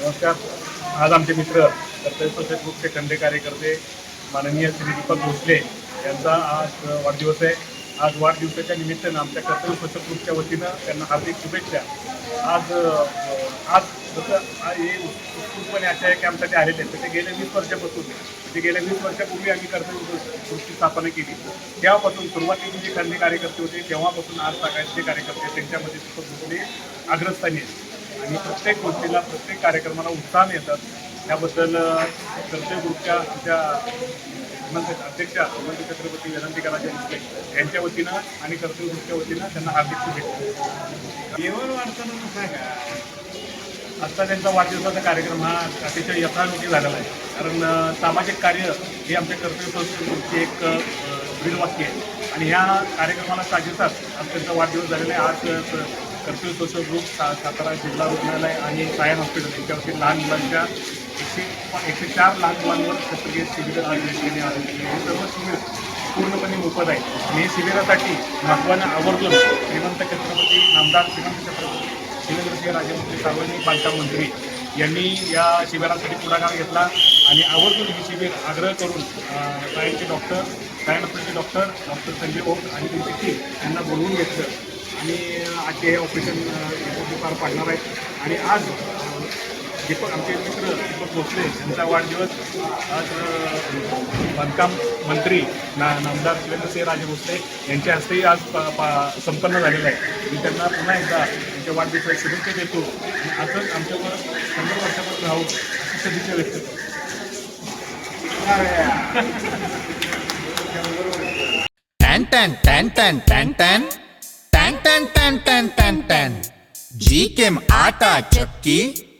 नमस्कार. आज आमचे मित्र कर्तव्य सोशल ग्रुपचे खंडे कार्यकर्ते माननीय श्री दीपक भोसले यांचा आज वाढदिवस आहे. आज वाढदिवसाच्या निमित्तानं आमच्या कर्तव्य सोशल ग्रुपच्या वतीनं त्यांना हार्दिक शुभेच्छा. आज आज जसं आ- हे उत्स्फूर्तपणे अशा एक आमच्यासाठी आलेले आहेत. तर ते गेल्या वीस वर्षापासून ते गेल्या वीस वर्षापूर्वी आम्ही कर्तव्य ग्रुपची स्थापना केली. तेव्हापासून सुरुवातीचे जे खंडे कार्यकर्ते होते तेव्हापासून आज सकाळचे कार्यकर्ते त्यांच्यामध्ये दीपक अग्रस्थानी आहेत. आणि प्रत्येक गोष्टीला प्रत्येक कार्यक्रमाला उत्साह येतात त्याबद्दल अ, कर्तव्य ग्रुपच्या आमच्या अध्यक्ष अध्यक्षा छत्रपती विनंतीकरांच्या हस्ते यांच्या वतीनं आणि कर्तव्य ग्रुपच्या वतीनं त्यांना हार्दिक शुभेच्छा. जेवण वाढताना सांगा. आत्ता त्यांचा वाढदिवसाचा कार्यक्रम हा अतिशय यथानुकी झालेला आहे. कारण सामाजिक कार्य हे आमच्या कर्तव्य संस्कृतीची एक अ, ब्रीदवाक्य आहे. आणि ह्या कार्यक्रमाला साजेसाच आज त्यांचा वाढदिवस झालेला आहे. आज कर्तव्य सोशल ग्रुप सा सातारा जिल्हा रुग्णालय आणि सायन हॉस्पिटल यांच्यावरती लहान मुलांच्या एकशे एकशे चार लहान मुलांवर शस्त्रक्रिया शिबिर आयोजित केले हे सर्व शिबिर पूर्णपणे मोफत आहे आणि हे शिबिरासाठी महत्त्वानं आवर्जून श्रीमंत छत्रपती नामदार श्रीमंत छत्रपती शिवेंद्रसिंह राजेमंत्री सार्वजनिक बांधकाम मंत्री यांनी या शिबिरासाठी पुढाकार घेतला आणि आवर्जून हे शिबिर आग्रह करून अ, सायनचे डॉक्टर सायन हॉस्पिटलचे डॉक्टर डॉक्टर संजय ओक आणि त्यांची टीम यांना बोलवून घेतलं. आणि आजचे हे ऑपरेशन पार पाडणार आहेत. आणि आज दीपक आमचे मित्र दीपक भोसले यांचा वाढदिवस आज बांधकाम मंत्री ना नामदार शिवेंद्रसिंह राजे भोसले यांच्या हस्तेही आज प- प- संपन्न झालेला आहे. मी त्यांना पुन्हा एकदा त्यांच्या वाढदिवसाच्या शुभेच्छा देतो. आणि असंच आमच्यावर शंभर वर्षापासून राहू अशी सदिच्छा व्यक्त टॅन टॅन टॅन टॅन टॅन टॅन. टॅन टॅन टॅन टॅन टॅन टॅन. जी केम आटा चक्की.